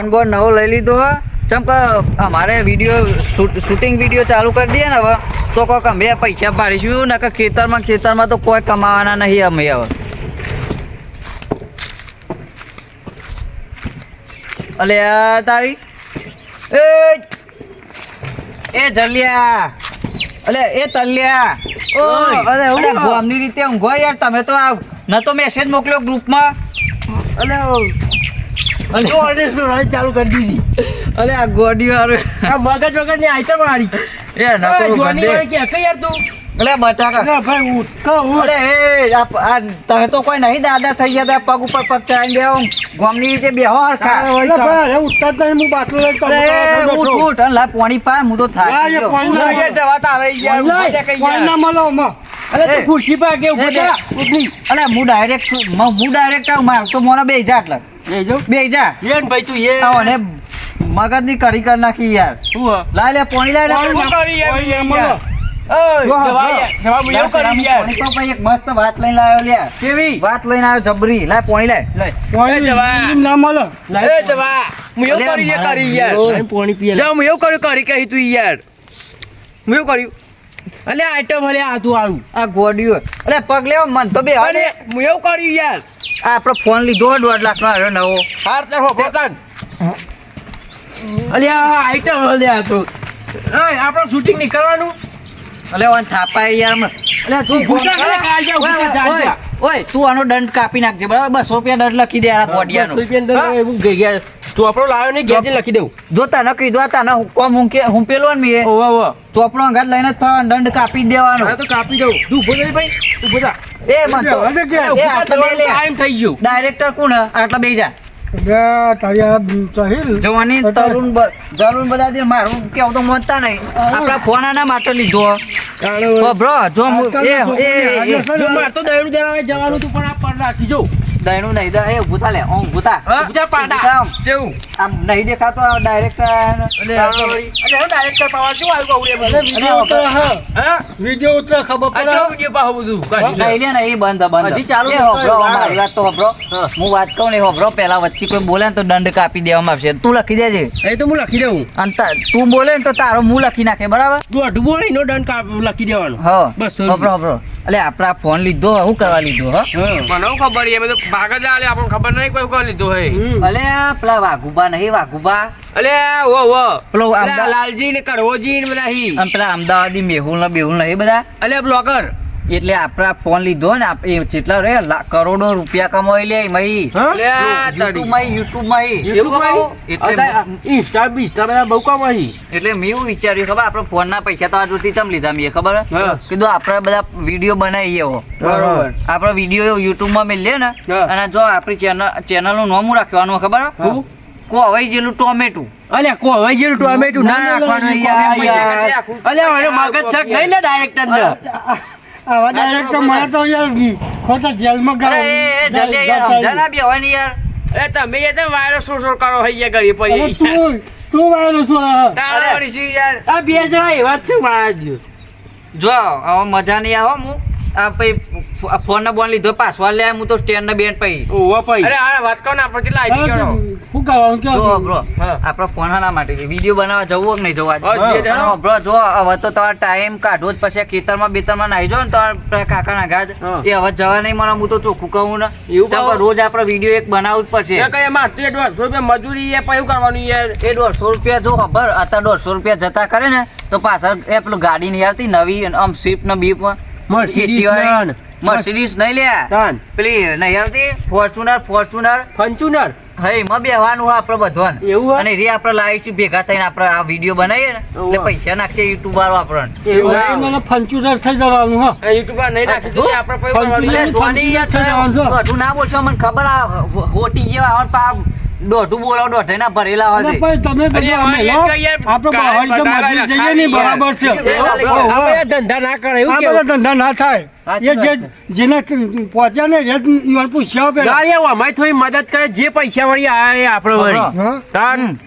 Phone બોન નવો લઈ લીધો હે. ચમ કે અમારે વીડિયો શૂટિંગ વીડિયો ચાલુ કરી દઈએ ને હવે તો કોઈક અમે પૈસા પાડીશું ને કે ખેતરમાં ખેતરમાં તો કોઈ કમાવાના નહીં અમે હવે. અલે તારી. એ એ જલિયા. અલે એ તલિયા. ઓય. અરે ઓલા ગોમની રીતે ઊંઘો યાર તમે તો આ ન તો મેસેજ મોકલ્યો ગ્રુપમાં અલે અલે જો અને શું રાઈડ ચાલુ કરી દીધી. અલે આ ગોડી વાળું આ મગજ વગરની આઈટમ વાળી. એ નકરું જોની વાળી કે કઈ યાર તું? અલે બટાકા. ના ભાઈ ઉઠ ઉઠ. એ આ પ- તમે તો કોઈ નહીં દાદા થઈ ગયા તા પગ ઉપર પગ ચાલી બેહો. ગોમની રીતે બેહો હરખા. ભાઈ ઉઠતા જ નહીં હું બાટલો લઈને તમે ઉઠ ઉઠ અને લા પાણી પા હું તો થાય. પાણી જવા પાણી ના અલે તું ખુરશી પર કે ઊભો થા અલે હું ડાયરેક્ટ હું ડાયરેક્ટ આવું માર તો મોના બે જા એટલે એ જો. બે જા યેન ભાઈ તું યે આવો ને મગજની કઢી કરી નાખી યાર. શું લાય લે પોણી લાય લે. પાણી કરી યાર ના કરી પાણી. ના કરી કરી એવું કર્યું. અલે આઈટમ અલે આ તું આવું. આ ગોડિયો અલે પગ લેવો મન તો બે અરે હું એવું કર્યું યાર. આ આપણો ફોન લીધો દોઢ લાખ નો આવ્યો નવો. હાર તે હો પોતાન અલે આ આઈટમ અલે આ તો. ઓય આપણે શૂટિંગ નહીં કરવાનું? અલે ઓન થાપાય યાર અલે તું ભૂસા કાલ જાઓ, ઓય, ભૂસા ઓય, તું આનો દંડ કાપી નાખજે બરાબર? બસો રૂપિયા દંડ લખી દે આ કોડિયાનો આપણો લાવ્યો ને ગેજે લખી દઉં. જો તને કીધું તને કોમ હું પેલો ને મેં ઓવા ઓવા તો આપણો અંગાત લઈને ફરવાનો, દંડ કાપી દેવાનો. તો કાપી દઉં. તું ઊભો થઈ ભાઈ ઊભો થા એ મન તો હવે કે? એ આટલા બે લે ટાઈમ થઈ ગયો. ડાયરેક્ટર કોણ? આટલા બે જા. જવાની તરુણ તરુણ બધા દે મારું કેવું તો મોનતા નહીં. આપણા ફોન ના માટે લીધો. બ્રો જો હું- એ મારે તો જણાવે જવાનું તું પણ આ પર રાખી જો. દહીણું નહીં દે- એ ઊભું થા લે ઓમ ઊભું થા. ઊભું થા, પાડા. થા આમ. કેવું આમ નહીં દેખાતો આ ડાયરેક્ટર ડાયરેક્ટર પાવા શું આવ્યું અરે વીડિયો ઉતરે હા. હા? વીડિયો ઉતરે ખબર પડે. અચ્છા વીડિયો પાહો બધું? કાઢી નહીં લે ને એ બંધ બંધ. હજી ચાલુ એ કર્યું. મારી વાત તો હોભળો. હા. હું વાત કહું ને હોભળો પેલા વચ્ચે કોઈ બોલે ને તો દંડ કાપી દેવામાં આવશે. તું લખી દેજે. એ તો હું લખી દઉં. અને તા- બોલે ને તો તારો હું લખી નાખે બરાબર? તું અઢું બોલે નો દંડ લખી દેવાનો. હા. બસો હોભળો હોભળો એટલે આપણા ફોન લીધો હું કરવા લીધો હ? મને ખબર એ બધું ભાગ જ આલે આપણને ખબર નહીં કોઈ કોઈ લીધો હે અલે પેલા વાઘુબા નહીં વાઘુબા. અલે ઓ ઓ પેલો અલે લાલજી ને કડવોજી ને બધા હી પેલા અમદાવાદી મેહુલ ને બેહુલ ના એ બધા. અલે બ્લોગર એટલે આપણા ફોન લીધો ને આપણે એ જેટલા રે કરોડો રૂપિયા કમાઈ લે મહી. યુટ્યુબમાં યુટ્યુબમાં એટલે ઇન્સ્ટા બિસ્ટા બધા બહુ કમાઈ. એટલે મેં એવું વિચાર્યું ખબર આપણે ફોન ના પૈસા તો આ જોતી ચમ લીધા મેં ખબર? કીધું આપણે બધા વીડિયો બનાવીએ હો બરોબર. આપણે વીડિયો યુટ્યુબમાં મેલીએ ને અને જો આપણી ચેનલ ચેનલનું નામ રાખવાનું ખબર? કોવાઈ જેલું ટોમેટું. અલ્યા કોવાઈ જેલું ટોમેટું ના નાખવાનું યાર અલ્યા મગજ છક નહીં ને ડાયરેક્ટર આવા ડાયરેક્ટર મને તો યાર ખોટા જેલમાં અરે એ એ જલ્દી યાર સમજા ના બે હોય ને યાર. અરે તમે એ તો વાયરસ સોર કરો હૈયા કરી પડી. તું તું. યાર? આ બે જણા એવા જ છે મારા જ. જો હવે મજા નહીં આવો હું પછી ફોન નો બોન લીધો પાસવર્ડ લે હું તો સ્ટેન્ડ ને બેન ઓવા પઈ અરે આ વાત કહો ને આપણે કેટલા આવી ગયો શું કરવાનું જો કે બ્રો આપણો ફોન હાના માટે વીડિયો બનાવવા જવું કે નહીં જવું? જે. બ્રો જો હવે તો તમારે ટાઈમ કાઢવો જ પછી ખેતરમાં બેતરમાં નાઈ જાઓ ને તમારા કાકા કાકાના ગાજ એ હવે જવા નહીં મને હું તો ચોખ્ખું કહું ને. એવું રોજ આપણે વીડિયો એક બનાવવું જ પડશે. કઈ એમાં તે દોઢસો રૂપિયા મજૂરી એ પછી કરવાનું યાર? એ દોઢસો રૂપિયા જો ખબર? અત્યારે દોઢસો રૂપિયા જતા કરે ને તો પાછળ એ પેલું ગાડી નહીં આવતી નવી આમ સ્વિફ્ટ ને મર્સિડીઝ નહીં તાન. પેલી નહીં આવતી? Fortuner Fortuner. ફંચુનર હે એમાં બેહવાનું હોય આપણે બધવાનું એવું અને રે આપણે લાવીશું ભેગા થઈને આપણે આ વીડિયો બનાવીએ ને એટલે પૈસા નાખશે યુટ્યુબ વાળો આપણને. એવું મને થઈ જવાનું હા. નહીં નાખી આપણે થઈ છે. ના બોલશો મને ખબર આ હોટી જેવા આવે પા દોઢું બોલાવો દોઢે ના ભરેલા હોય ભાઈ તમે આપણે બહાર જઈએ ને બરાબર છે. ધંધા ના કરે એવું બધા ધંધા ના થાય. એ જે જેને પહોંચ્યા ને એ પૂછ્યા પેલા ના અમારી થોડી મદદ કરે જે પૈસા વળી આવે એ આપણે વળી. તાન.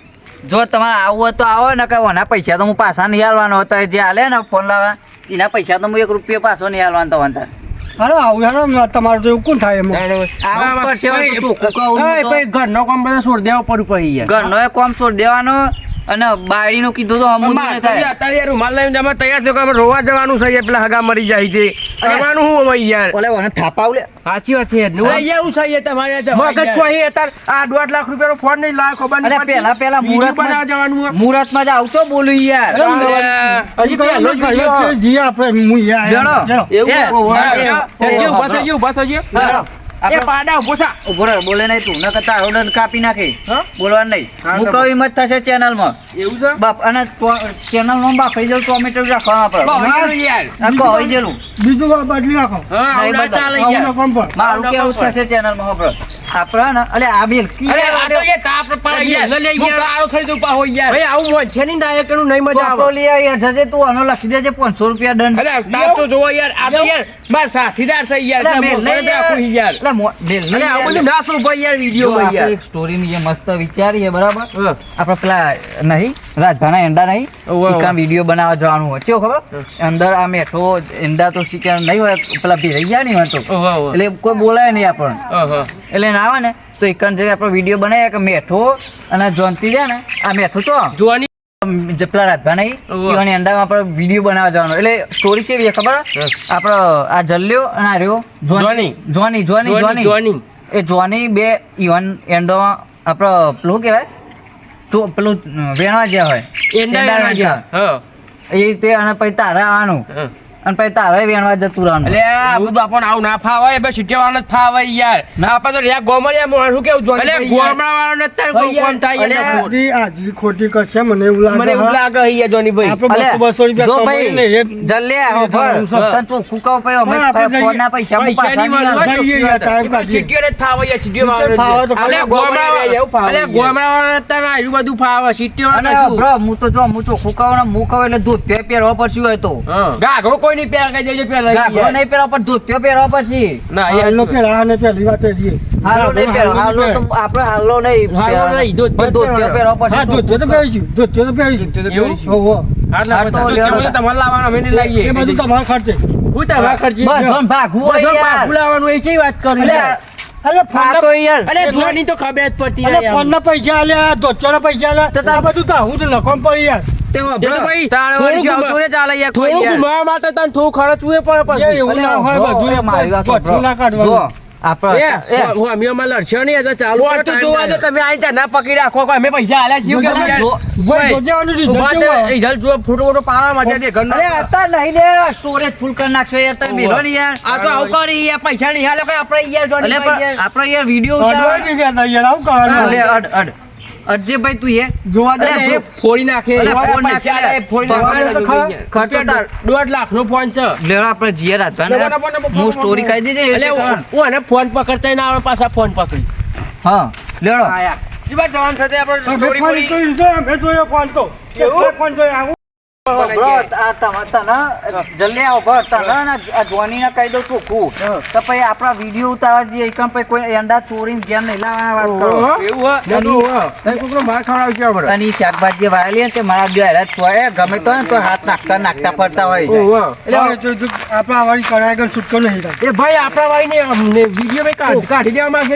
જો તમારે આવું હોય તો આવો ને કે ઓના પૈસા તો હું પાછા નહીં હાલવાનો હતો જે હાલે ને ફોન લાવવા એના પૈસા તો હું એક રૂપિયો પાછો નહીં હાલવાનો તો વાંધા. અરે આવું યાર તમારે તો એવું કોણ થાય એમાં? આ ઉપર તો ઘરનો કામ બધા છોડી દેવા પડ્યું પછી યાર ઘરનો એ કોમ છોડ દેવાનો. અને બાયડીનું કીધું તો હમું નહીં થાય. અત્યારે યાર રૂમાલ લઈને જમા તૈયાર થયો કે અમે રોવા જવાનું છે યાર, પેલા હગા મરી જાય છે. જવાનું હું અમે યાર? ઓલે ઓને થાપાવ લે સાચી વાત છે અહીંયા એવું છે યાર તમારે મગજ. કોઈ અત્યાર આ દોઢ લાખ રૂપિયાનો ફોન નહીં લાવે ખબર અરે નહીં. પેલા પેલા બીજું બનાવવા જવાનું હોય. મુહૂર્તમાં જ આવતો બોલું યાર. હજી પહેલો જ વીડિયો. આપણે હું યાર. એવું બસ થઈ ઊભા થઈ. એ આપણે- પાડા ઊભો થા. ઊભો રહે, બોલે નહીં તું ન તારો દંડ કાપી નાખે. બોલવા બોલવાનું નહીં. હા, કહું એમ જ થશે ચેનલમાં. એવું છે? બાપ અને ચેનલમાં બાફાઈ બાપ ટોમેટો રાખવાનું આપણે યાર. આ હઈ જેલું બીજું બદલી નાખો હા. ચાલે યાર. મારું કેવું થશે ચેનલમાં ખબર? આપણે અલે આ બિલ આ તો યાર તાપ પડે યાર. લઈ હું કાળો થઈ દઉં પાછો યાર. ભાઈ આવું હોય છે નહીં ડાયરેક્ટ એનું નહીં મજા આવે. લઈ આવી જજે તું આનો લખી દેજે પાંચસો રૂપિયા દંડ. અરે તાપ તો જોવો યાર આ તો યાર બાર સાથીદાર છે યાર અલે એટલે મેલ મોઢે નહીં જ રાખું યાર. યાર. અલે નહીં અરે બધું યાર. ના શોભાય યાર જો વિડીયોમાં યાર. એક સ્ટોરીની જે મસ્ત વિચારીએ બરાબર. આપણે પેલા નહીં રાજભાના એંડા નહીં ઓવે. વીડિયો બનાવવા જવાનું હોય. છે ખબર? અંદર આ મેઠો એંડા તો શીખ્યા નહીં હોય પેલા ભેરાઈ ગયા નહીં તો. એટલે કોઈ બોલાય નહીં આપણને. એટલે આવે ને તો એકન જગ્યાએ આપણે વીડિયો બનાવીએ કે મેઠો અને જોનતી છે ને આ મેઠો તો જોવાની જપલા પેલા રાજભા નહીં ઓવે. ઈવાની આપણે વીડિયો બનાવવા જવાનો એટલે સ્ટોરી છે ખબર. આપણો આ જલ્યો અને આ રહ્યો જોની. જોની જોની જોની, જોની. એ જોની બે ઈવન એન્ડોમાં આપણો પેલું કહેવાય તો પેલું વેણવા ગયા હોય એન્ડા વેણવા એના. હા, એ રીતે અને પછી તારા આવવાનું. અને પછી તારે વેણવા જતું રહેવાનું. એટલે આ બધું આપણને આવું ના ફાવાય બે બસ સિટીવાળાને જ ફાવાય યાર. ના આપણે તો રહ્યા ગોમડિયા મોણ શું કેવું જોની એટલે અત્યારે કોઈ ભાઈ કોમ થાય યાર. બધી હાજરી ખોટી કરશે મને એવું લાગે મને એવું લાગે યાર જોની ભાઈ. આપણે અલે, બસો બસો રૂપિયા જો ભાઈ, ને જલ્યા હો તન તો કુકાવ પછી અમે હા, આપણે પૈસા હું પાછા જઈએ યાર, ટાઈમ કાઢી સિટીઓને ને ફાવાય સિટીઓ ફાવે તો અલે ખરા. એવું ફાવાય એટલે. ગોમડાવાળાને અત્યારે આટલું બધું ફાવે અને સિટીવાળાને બ્રો, હું તો જો હું ચોખ્ખું કહું ને દૂધ તે પેર ધોતિયો પહેરવા પડશે હોય તો. ગાઘરો કોઈ નહીં પહેર કઈ દેજો પહેર ગાઘરો નહીં પહેરવા પણ ધોતિયો પહેરવા પડશે ના હા, યાર આને પહેલી વાત એ હાલો નહીં પહેરવા હાલો તો આપણે હાલો નહીં હાલો નહીં, ધોતિયો પણ ધોતિયો હા, ધોતિયો તો પહેરીશું. ધોતિયો તો પહેરીશું. એવું? હોવો. આટલા બધા. તમારે લાવવાના અમે નહીં લાવીએ. એ બધું તમારે ખર્ચે. હું તમારા ખર્ચી? બધોને ભાગવું હોય બધો યાર. એ વાત કરું? અરે આ ફોનના- તો યાર અલે જોવાની તો ખબર જ પડતી અરે નહીં આમ. પૈસા આલ્યા ધોતિયાના પૈસા આલ્યા તો બધું તો હું તો લખવા પડી યાર. તે. ભાઈ ચાલે યાર કોઈ માટે તને થોડું ખર્ચવું પડે પછી એવું ના હોય બધું મારી ના કાઢવાનું આપણે એ, એ, હું અમે અમારે લડશો નહીં એટલે ચાલુ ફોન કરો, તો time જોવા દો લાગે. તમે અહીં ત્યાં ના પકડી રાખો કોઈ અમે પૈસા આલ્યા છીએ જોજો, કેવું યાર? જો- ભાઈ જોજેવાનું result ઊભા કેવું તે આવે? રિઝલ્ટ જો ફોટો ફોટો પાડવા મજા દે ઘરનો અરે અત્યારે નહીં લે ફૂલ કરી નાખશો યાર તમે મેલો ને યાર આ તો આવું કરી પૈસા નહીં હાલે કોઈ આપણે યાર અલે જોની ભાઈ પણ યાર. આપણે વીડિયો અડવાય ઉતારવા નહીં કહેતા યાર, આવું કરવાનું. અલે અડ અડ અડજે ભાઈ તું એ જોવા દે. ફોડી નાખે ફોન નાખી લે. ફોડી પકડ નાખે. તો ખરા. ખર્ચો દોઢ લાખ નો ફોન છે લેવા આપણે જીએ બોલો, હું સ્ટોરી કહી દીધી એટલે હું એને ફોન પકડતા ના આવે પાછા ફોન પકડી હા લેડો જવાનું થશે આપણે સ્ટોરી પડી. જોઈ જોયો ફોન તો. એવું? ફોન જોયો, આવું. બ્રો આ તમ- તને જલ્દી આવો ભર તને ને કહી દઉં ચોખ્ખું તો પછી આપણા વીડિયો ઉતારવા જઈએ એકમ પછી કોઈ અંડા ચોરીને જેમ નહીં વાત કરો. ઓહો. એવું હોય? તને કોકનો માર ખવડાવજો આપણે. અને શાકભાજી વાયેલી ને તે મારા બે હેરાન ગમે તો ને તો હાથ નાખતા નાખતા ફરતા હોય આપણે વાળી કરાય આગળ છૂટકો નહીં એ ભાઈ આપણા વાળી ને વીડિયો મેં કાઢી દેવા માંગે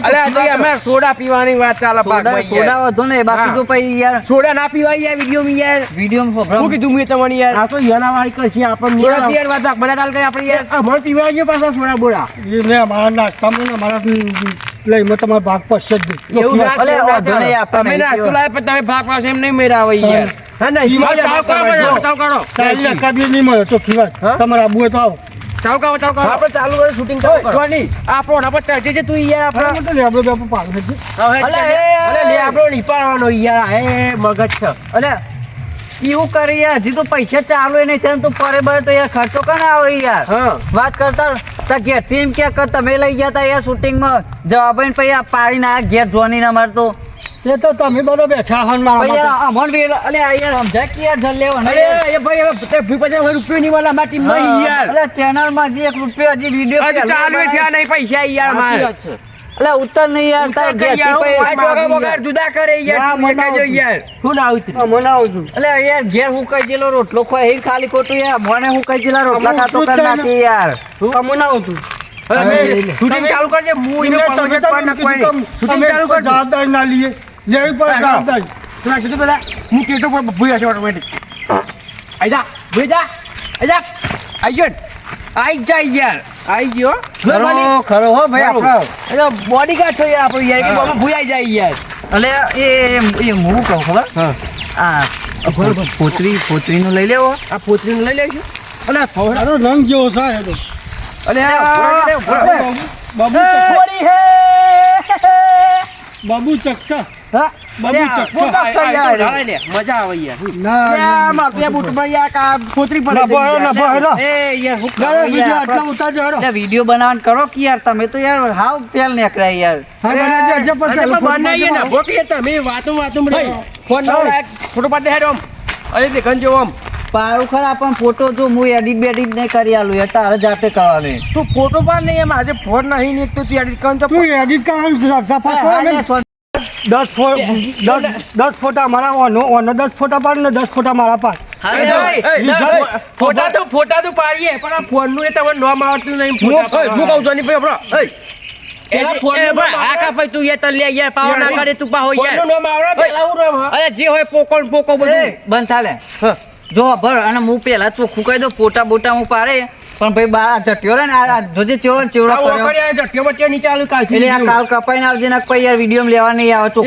અમે સોડા પીવાની વાત ચાલે સોડા વધુ ને બાકી તો પછી યાર સોડા ના પીવાય યાર વીડિયો યાર. વીડિયો કીધું મેં તમને યાર. આ તો યાના વાય કરશે આપણે મેં- પીવાની વાત. બધા તાલ કઈ આપણે યાર. અમાર પીવા ગયો પાછા સોડા બોડા. એ મે મારા નાસ્તા મને મારા લઈ મે તમારા ભાગ જ નહીં. એવું ના ભલે ના વધુ નહીં આપણને નાસ્તો લાવે પણ તમે ભાગ પાડશો એમ નહીં મેળાવે યાર. હા. ના વાત તાવ કરો આપણે તાવ કરો ચાલી બી નહીં મળે તો વાત તમારા આબુ તો આવો. તાવ કરો તાવ કરો. આપણે ચાલુ કરે શૂટિંગ ચાલુ કરો. જોની આપણો ના પર જે તું યાર આપણે. તો લેબડો બેબડો પાડે છે. અલે, અલે લે આપણો નીપાળવાનો યાર. એ મગજ છે. અલે એવું કરી યાર હજી તો પૈસા ચાલુ નહીં થયા તો પરે બરે તો યાર ખર્ચો કને આવે યાર. વાત કરતા તા ઘેરથી એમ કે તમે લઈ ગયા તા યાર શૂટિંગમાં જવાબ પછી આ પાડી ના ઘેર જોની ના મારતો. તે તો તમે બધો બેઠા હન મારા યાર અમન બી અલે યાર સમજાય કે યાર જલ લેવાનો અરે એ ભાઈ હવે તે ભી પચાસ રૂપિયો ની વાલા માટી નહીં યાર. અલે ચેનલમાં જે એક રૂપિયો હજી વિડિયો ચાલુ થયા નહીં પૈસા યાર મારે. અલે ઉત્તર નહીં યાર તાર પછી આ ટોકા બોકા જુદા કરે યાર તું મને એકા જો યાર. શું ના ઉતરી. હા, મને આવું છું. અલે યાર ઘેર હું કઈ જેલો રોટલો ખોય હે ખાલી ખોટું યાર. મને હું કઈ જેલા રોટલા ખાતો કર છે ને. નાખી યાર તમને આવું છું. તમે- શૂટિંગ ચાલુ કરજે હું એને તમે પંકજ તમે કોઈ શૂટિંગ ચાલુ કર જવાબદારી ના લીએ. જેવી પર હા, જવાબદારી પેલા કીધું પેલા હું કેટો પર ભૂઈ હશે ઓટોમેટિક. આઈ જા ભૂઈ જા આઈ જા. આઈ ગયો આઈ જાય યાર. આઈ ગયો. ખરો ખરો હો ભાઈ આપણો. બોડી કા છો યાર આપણો યાર કે બાબા ભૂઈ જાય યાર. એટલે એ એ એ હું કહું ખબર? હા. આ પોતરી પોતરીનું લઈ લેવો. આ પોતરીનું લઈ લેજો. અને ફોડાનો રંગ જેવો છે એ તો. અલે બાબુ હે. બાબુ ચકસા કરો વીડિયો બનાવવાનું કરો કે યાર તમે તો યાર હાવ પેલ નીકળ્યા યાર. પારું ખરા પણ ફોટો જો હું એડિટ બેડિટ નહીં કરી આલું એ તારે જાતે કરવાનું. તું ફોટો પણ નહીં એમ આજે ફોન નહીં નીકળતું તું edit કરવાનું તો કરવાનું દસ ફોટા દસ દસ ફોટા મારા ઓનો ઓનો દસ ફોટા પાડ ને દસ ફોટા મારા પાડ. ફોટા તો ફોટા તો પાડીએ પણ આ ફોનનું એ તમને નામ આવડતું નહીં હું- ફોટા હું કહું છું ભાઈ આપણો જે હોય પોકો પોકો બધું. બંધ થાલે. જો ભર અને હું પેલા ચોખ્ખું કહી દઉં ફોટા બોટા હું પાડે. પણ ભાઈ બા જટ્યો રે ને આ જોજે ચેવડો ચેવડો કર્યો ઝટકે વચ્ચે નીચે આલું કાલથી એટલે આ કાલ કપાઈને આવજે ને કોઈ યાર વીડિયો લેવા નહીં આવે તું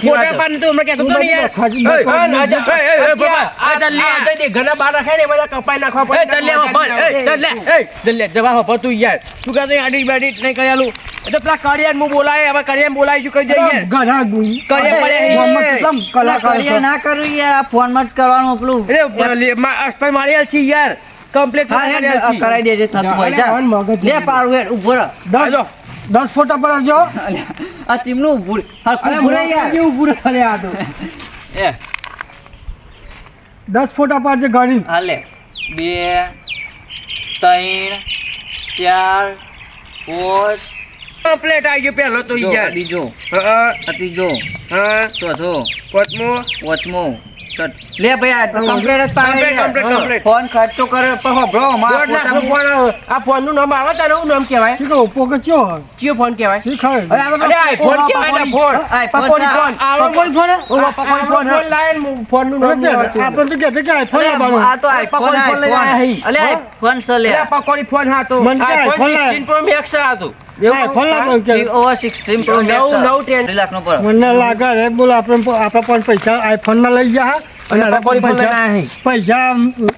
ફોટા પાડ તું હમણાં કહેતો તો યાર આ બાબા, આ આ લે. આ દે, ઘણા બાર રાખે ને બધા કપાઈ નાખવા એ તલ્યા ભાઈ એ તલ્યા એ તલ્યા જવા હો તું યાર તું કહેતો આડી બાડી નહીં કરેલું એટલે પેલા કરિયાન હું બોલાય હવે કરિયાન બોલાવીશું કહી દઈએ યાર ઘણા કરીએ, પડે કલાકારો. ના કરવું યાર ફોન ફોનમાં જ કરવાનું પેલું મા- અસ્પાઈ મારી આલ છી યાર કમ્પ્લીટ કરાઈ દેજે થતું હોય જા. લે પાડું હેડ ઊભો રહો. દસ દસ ફોટા પાડજો આ ચીમનું રહે. હરખું ઊભું રહે યાર. કેવું પૂરું કરે આ તો. એ. દસ ફોટા પાડજે ગાડી હાલે બે ત્રણ ચાર પાંચ કમ્પ્લીટ આવી ગયો પહેલો તો યાર બીજો હા ત્રીજો હા ચોથો પાંચમો પાંચમો લે ભાઈ complete જ યાર. complete, complete. ફોન ખર્ચો કરે પણ હોભળો, મારા ફોન આ ફોનનું નામ આવે તારે શું નામ કહેવાય શું ઓપ્પો કે કયો? કયો ફોન કહેવાય શી ખબર? અરે આઈફોન કહેવાય ને ફોન iPhone પકોડી ના. ફોન પકોડી ફોન હે? પકોડી ફોન ફોન લાય ને ફોનનું નામ. આપણે તો કહેતા કે આઈફોન લાવવાનું. આ તો iPhone, પકોડી ફોન લઈને iPhone. આયા હી. અલે હા. iPhone છે લે. અરે પકોડી ફોન હા તો લાય. 16 Pro Max હતું આઈફોન લાવવાનું કે. Vivo 16 Pro Max નવું- છે. નવું ten. અઢી લાખનો પડે. મને લાગે રે બોલ આપણે આપણે પણ પૈસા આઈફોનમાં લઈ ગયા અને અને પકોડી ફોન લઈને પૈસા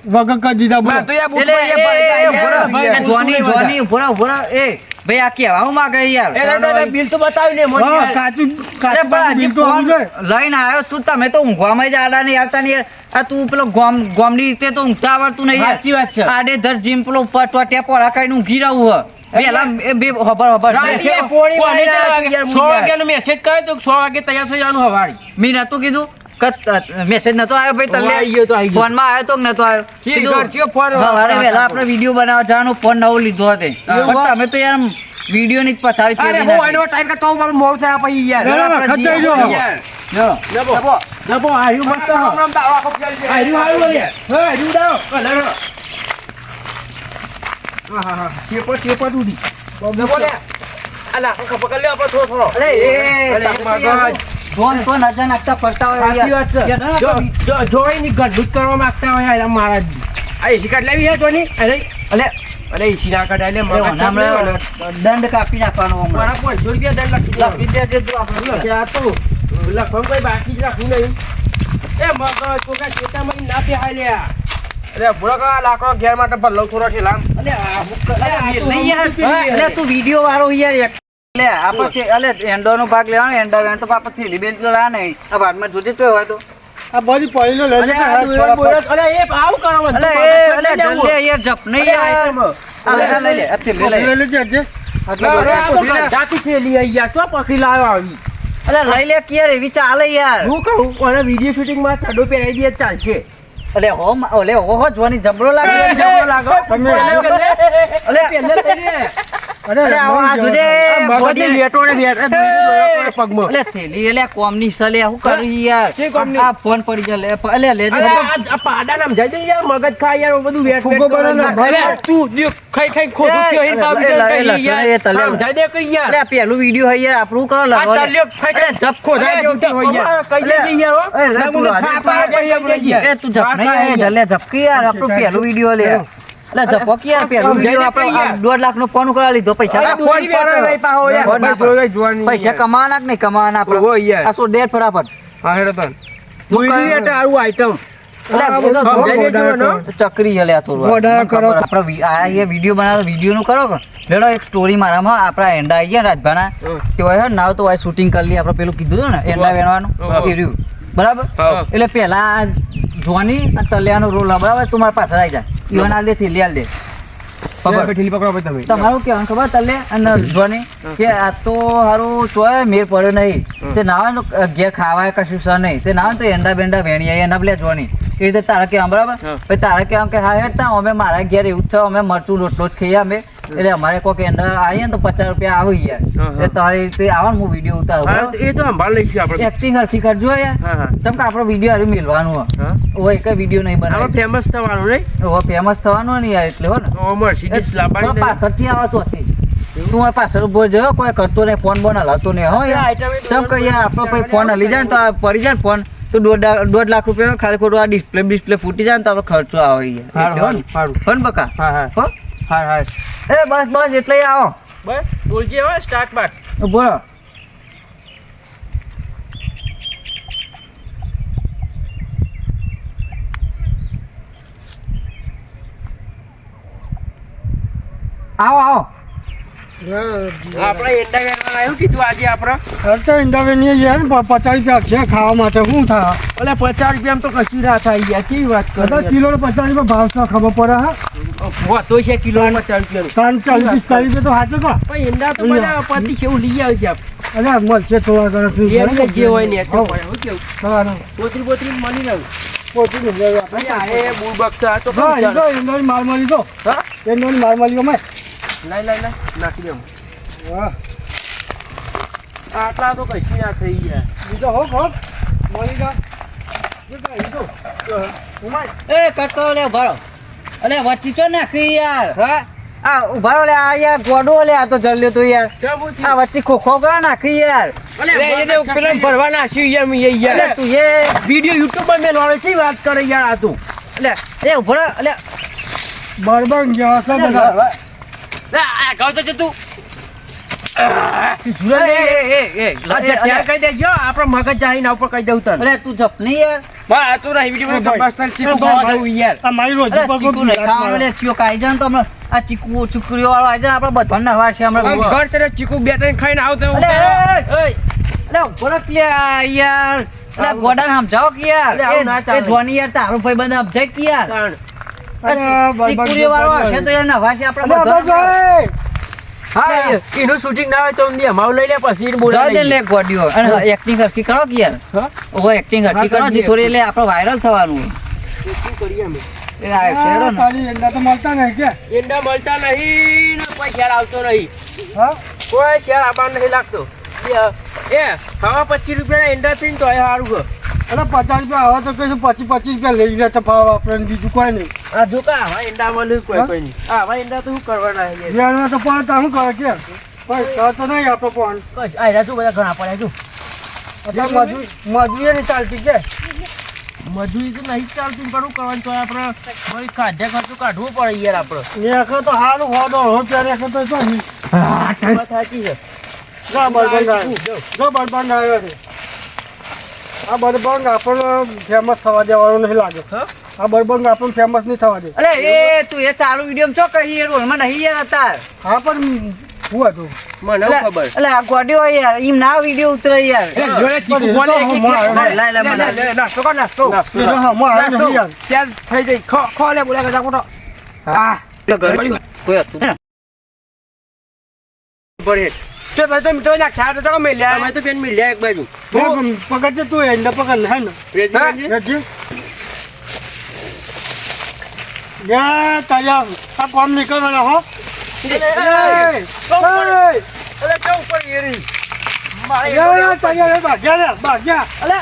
વગર કરી દીધા બોલો ના. ભાઈ, આ કેવા માંગે યાર બિલ તો બતાવ્યું મને કાચું કાચું તો લઈને આવ્યો તું તમે તો ઊંઘવામાં જ આડા નહીં આવતા નહીં આ તું પેલો ગોમ ગોમની રીતે તો ઊંઘતા આવડતું નહીં સાચી વાત છે. આડે ધર જીમ પેલો પટવટિયા પોળા કઈ ઊંઘી રહું હ પેલા બે છ હું. યાર. વાગ્યાનો મેસેજ કર્યો તો? છ વાગે તૈયાર થઈ જવાનું હવારી. મેં નતું કીધું? મેસેજ નતો આવ્યો ભાઈ ઓ, તને તો આવી ગયો. આવ્યો તો નતો આવ્યો? કીધું, ફોન સવારે વહેલા આપણે વીડિયો બનાવવા જવાનો ફોન નવો લીધો હતો પણ તમે તો યાર વીડિયો ની જ પથારી અરે હું એનો ટાઈમ કરતો મારું મોડું થયા પછી યાર ના, ના, ના, ખચાઈ ગયો. જો. જબો. જબો. હાર્યું મસ્ત. હો. હાર્યું હાર્યું બોલે. હા હાર્યું કલર હા એસી કાર્ડ લેવી દંડ કાપી નાખવાનો મારા પાંચસો રૂપિયા લખવાનું કોઈ બાકી જ રાખવું એ મગજ છોકરા ચેતામાં ના પેહાય લ્યા. અરે ભૂરો કા લાકડો ઘેર માટે ભલ્લો થોડો છે અલે આ હું ક- અલે આ તો નહીં યાર. અલે તું વીડિયો વાળો યાર એક. આપણે છે- અલે એન્ડો નો ભાગ લેવાનો એન્ડો વેન તો આપણે થેલી બેન તો લા નહીં. આ જોજે તો. હોય તો બધી એ આવું કરો અલે એ અલે જલ્દી યાર જપ નહીં યાર. આ લઈ લે થેલી લઈ લે. લેજે આજે. આટલા થેલી તો પકડી લાવ્યો આવી? અલે લઈ લે કે યાર એવી ચાલે યાર. હું કહું કોને શૂટિંગમાં ચડો પહેરાવી દે ચાલશે. અલે હો ઓલે હો હો જોની જબરો લાગે જબરો લાગો તમે અલે પેલે પહેલે અરે અરે આ રમણ જોજે જેવો. મગજની બોડી- વેટો ને વેટ- એ દોરી તો પગમાં. અલે થેલી એટલે કોમની સલે હું કરું યાર શી કોમની? આ ફોન પડી જાય લે અલે લેજે આ- આ પાડાને સમજાઈ યાર, મગજ ખાય યાર, બધું વેટ વેટ કરે. બનાવે તું દ્યો, ખાઈ ખાઈ ખોટું થયો, હિન યાર. એ, દે યાર. અલે પેલું વિડિયો હે યાર આપણું કરો આ લગો ખાઈ જપ હોય યાર. યાર. એ તું જપ નહીં એ જલે ઝપકી યાર આપણું પહેલું વિડિયો લે. એટલે જપો યાર પહેલું વિડિયો દે આપણે કઈ યાર. આ લાખ નો ફોન કરા લીધો પૈસા ફોન પર પાહો યાર. પૈસા. કે નહીં ફટાફટ? હા, હેડો તાન. આવું આઈટમ. ચકરી આ એ વીડિયો બનાવો વીડિયો નું કરો લેડો એક સ્ટોરી મારામાં આપણા એંડા આવી ગયા રાજભાના. તે નાવ તો શૂટિંગ કરી લઈએ. આપણે પેલું કીધું ને એંડા વેણવાનું એ રહ્યું. બરાબર? એટલે પેલા આ જોની અને તલિયાનો રોલ બરાબર? તું મારા પાછળ આવી જાય ઈવન આલ દે લે આલ. દે. તમારું કેવાનું ખબર? તલે અને જોની કે આ તો હારું ચોય મેર પડ્યો નહીં. તે નાવે ઘેર ખાવાય કશું છે નહીં. તે નાવે તો એંડા બેંડા વેણી આવીએ એના લે જોની એ રીતે તારા કહેવા બરાબર. પછી તારા કહેવા કે હા હેડ અમે મારા ઘેર એવું જ છે અમે મરચું રોટલો જ ખાઈએ અમે. એટલે અમારે કોઈક કેન્દ્ર આવીએ ને તો પચાસ રૂપિયા આવી યાર. એટલે તારી રીતે આવો ને હું વીડિયો ઉતારું એ તો સંભાળ લઈશું આપણે. એક્ટિંગ હરખી કરજો યાર. ચમ કે આપણો વીડિયો હારું મેળવાનું હોય. એક વીડિયો નહીં બનાવે ફેમસ થવાનું નહીં? ફેમસ થવાનું નહીં યાર એટલે હો ને. તો પાછળથી આવો ચોથી તું આ પાછળ ઊભો જો કોઈ કરતો નહીં ફોન બોન હલાવતો નહીં. હો યાર. ચમ કે યાર આપણો કોઈ ફોન હલી જાય ને તો પડી જાય ને ફોન તો દોઢ લાખ- દોઢ લાખ રૂપિયા ખાલી ખોટું આ ડિસ્પ્લે ડિસ્પ્લે ફૂટી જાય ને તો આપણો ખર્ચો આવે યાર. ફોન બકા? હા. હા? હો? હા હા એ બસ બસ એટલે આવો. બસ બોલજે હવે સ્ટાર્ટ બાર. બોલો આવો આવો. આપણે વેરવાના આવ્યું કીધું આજે આપણે. ખર્ચો યાર પ- પચાસ રૂપિયા છે ખાવા માટે શું થાય? એટલે પચાસ રૂપિયા તો કશું ના થાય ગયા કેવી વાત કરો કિલો પચાસ રૂપિયા ભાવ તો ખબર પડે હા? છે કિલો માં રૂપિયાનું. ત્રણ ચાલીસ પિસ્તાલીસ તો સાચું કો પણ એંડા તો બધા પતિ છે એવું લઈ આવે છે આપણે. અરે મળશે થોડા ઘણા જે હોય ને પોતરી પોતરી મળી રહ્યું આપણે. તો ઈંડોની માલ મળી તો. હા? ઈંડોની માલ મળી અમે. લાઈ લાઈ લાઈ. નાખી દઉં. હા. આટલા તો કશું ના થઈ ગયા. બીજો હો હો. મળી જા એ કટ કરો લે ઊભા રહો અલે વચ્ચી તો નાખી યાર? હા? આ ઊભા લે આ યાર ગોડો લે આ તો જલ્યો તો યાર. આ વચ્ચે ખોખો કરા નાખી યાર. અલે એ તો પેલા ભરવા નાખ્યું યાર મેં અલે યાર તું એ વિડિયો યુટ્યુબ પર મેલવાનો છે વાત કરે યાર આ તું. અલે એ ઊભો અલે. બરબંગ જેવા છે બધા. આ કહો તો તું આપડે મગજ જાય ના કહી દેજો આપણે મગજ જાહીના ઉપર કહી દઉં તને. અલે તું જપ નહીં યાર. બા તો રહી વિડિયો ચીકુ ખાવા જવું યાર. આ મારી રોજી ચીકુ કોઈ નહીં લાત ખાવાનું મારે. લે ચીકુ ખાઈ જાય તો આ ચીકુ ચીકુરીઓ વાળો આવી જાય આપણે બધાને નવા છે હમણાં ઘર તને ચીકુ બે ત્રણ ખાઈને કે યાર અલે ગોડાને સમજાવો કે યાર. આવું એ- જોની યાર તારો ભાઈ બંધ સમજાય કે યાર. ચીકુરીઓ વાળો હશે તો યાર નવા છે આપણે બધા ભાઈ, હા એનું શૂટિંગ ના હોય તો અમને અમાવ લઈ લે પછી જવા દે લે ગોડીઓ. અને એક્ટિંગ હરખી કરો કે યાર? હા? એક્ટિંગ હરખી કરો. જે થોડી એટલે આપણે વાયરલ થવાનું શું કરીએ અમે એ આ શેરો આ ને. તારી ઈંડા તો મળતા નહીં કે? એંડા મળતા નહીં કોઈ ખ્યાલ આવતો નહીં. કોઈ ખ્યાલ આપણને નહીં લાગતો. એ એ હવા પચીસ રૂપિયાના એંડા થઈને તો એ સારું છે. અરે પચાસ રૂપિયા આવે તો કહીશું પચીસ પચીસ રૂપિયા લઈ જાય તો ભાવ આપણે બીજું કોઈ નહીં. આ જો કા હવા ઈંડા મળે કોઈ કોઈ નહીં. હા હવે ઈંડા તો શું કરવાના છે? યાર? તો પણ શું કરે કે પણ તો નહીં આપણે પણ. આ શું બધા ઘણા પડ્યા છું અત્યારે મજૂરી મજૂરી નહીં ચાલતી કે? મજૂરી તો નહીં ચાલતી પણ કરવાનું તો આપણે વળી ખાધ્યા ખર્ચો કાઢવું પડે યાર આપણે. નેખો તો સારું હોડો ત્યારે આખો તો શું સાચી છે જો બરબંધ આવ્યો. જો બરબંધ આવ્યો છે. આ બરબંગ આપણને ફેમસ થવા દેવાનું નહીં લાગે. હા? આ બરબંગ આપણને ફેમસ નહીં થવા દે. અલે એ તું એ ચાલુ વીડિયો ચો કહી યાર રોલમાં નહીં યાર અતાર હા પણ હું હતું. મને ખબર? આ યાર ઈમ ના વીડિયો ઉતરે યાર. એ જોડે ચીકુ બોલે એ લે, લે, લે. એ નહીં યાર. ચાલ, થઈ જાય. ખો- ખો લે, બોલે કરતા ખોટો. હા, કોઈ હતું? ને? તો ભાઈ તો મિત્રો ના ખ્યાલ તો તમે લ્યા. તમે તો પેન મિલ્યા એક બાજુ. તું પકડ છે તું એને પકડ હે ને? રેજી, ગે તારી આ કોમ નીકળવાના હો. અરે કેવું ઉપર એરી. મારે એ, ભાગ્યા રે, ભાગ્યા. અલે.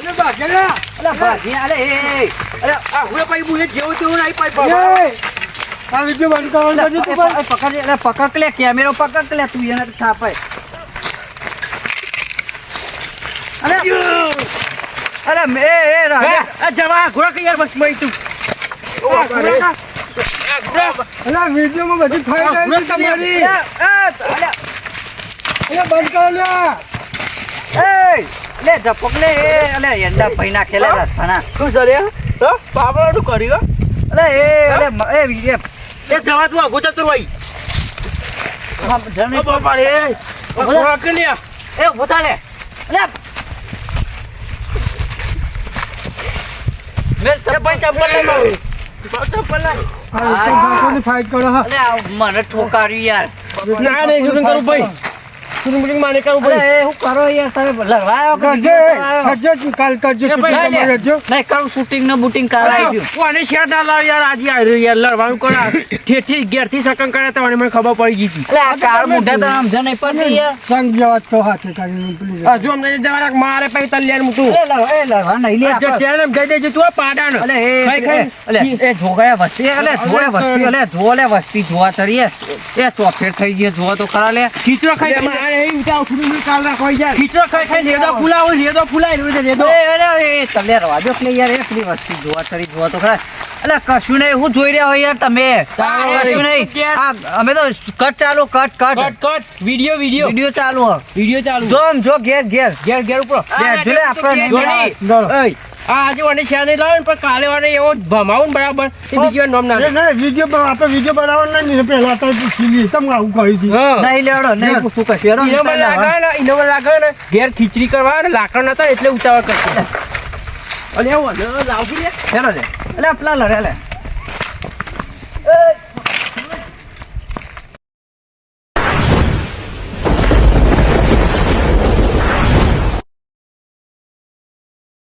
એ, ભાગ્યા રે. અલે ભાગી અલે એ અરે આ હુએ પાઈ બુએ જેવું તેવું નહીં પાઈ આ વીડિયો બંધ કરવાનું પછી તું એ, પકડ અલે પકડ લે કેમેરો પકડ લે તું એને થાપે. અરે અરે મે એ રા આ જવા ઘોડા કે યાર બસ મઈ તું. આ ઘોડા અલા, વિડીયોમાં બધી ફાઇલ આ, આવી પૂરા તમારી. એ, એ, અલે, એ, બંધ કરો લ્યા. એ લે ઝપક લે એ અલે એંડા પૈ નાખેલા રસ્તાના શું સર હો? બાબા નું કર્યો અલે એ અલે એ વિજય એ જવા તું આગો જતો ભાઈ જમી બાપા રે એ ઊભા લે. એ. અલે આ મને ઠોકાર્યું યાર. ના નહીં શું કરું ભાઈ? શૂટિંગ બુટિંગ માને કરું અલે ભાઈ એ હું કરો યાર તમે લડવા આવ્યો કે કરજે? કરજે, કાલ કરજે, તમારે કરજો. નહીં કરું શૂટિંગ ને બુટિંગ કરાવી ગયું કોને શેર ના લાવ યાર? આજે આવ્યો યાર લડવાનું કરા ઠેઠી ઘેરથી સકન કર્યા તો મને ખબર પડી ગઈ હતી. અલે આ કાળ મોઢા તો સમજ નહીં પડતી યાર સંગ જેવા છો હાથે કરીને પેલી હજુ અમને જવાના મારે પછી તલ્યાર મૂકું. એ લડવા એ લડવા નહીં લે આપણે. જઈ દેજે તું પાડાનો. અલે એ ખાઈ ખાઈ. અલે એ જોગાયા વસ્તી અલે જોડે વસ્તી અલે. જો લે વસ્તી જોવા ચડીએ એ ચોફેર થઈ ગઈ જોવા તો ખરા લે. ખીચડો ખાઈ એ ઉઠા ઉઠું કાલ રાખવા જાય ખીચડો ખાઈ ખાઈ લેદો ફૂલાવો લેદો ફૂલાઈ રહ્યો છે લેદો એ, એ તલે રવા કે યાર એકલી વસ્તી જોવા ચડી જોવા તો ખરા અલે કશું નહીં હું જોઈ રહ્યા હોય યાર તમે કશું નહીં આ અમે તો કટ ચાલુ cut cut cut cut video video video ચાલુ. વિડિયો ચાલુ જો. જો ઘેર ઘેર ઘેર ઘેર ઉપર ઘેર આપણે નહીં આજે વાને શેર નહીં લાવે પણ કાલે વાને એવો ભમાવું બરાબર. એ બીજી નામ ના નહીં, વીડિયો આપણે વીડિયો બનાવવાનો નહીં ને પહેલા તો પૂછી લઈએ તમે આવું કહી હતી નહીં લેવડો નહીં પૂછું કશું. હેરો ઈને લાગે ને લાગે ને ઘેર ખીચડી કરવા ને લાકડ નતા એટલે ઉતાવળ કરતો. અલે આવો ને લાવજી લે. હેરો લે. અલે પેલા લડે લે એ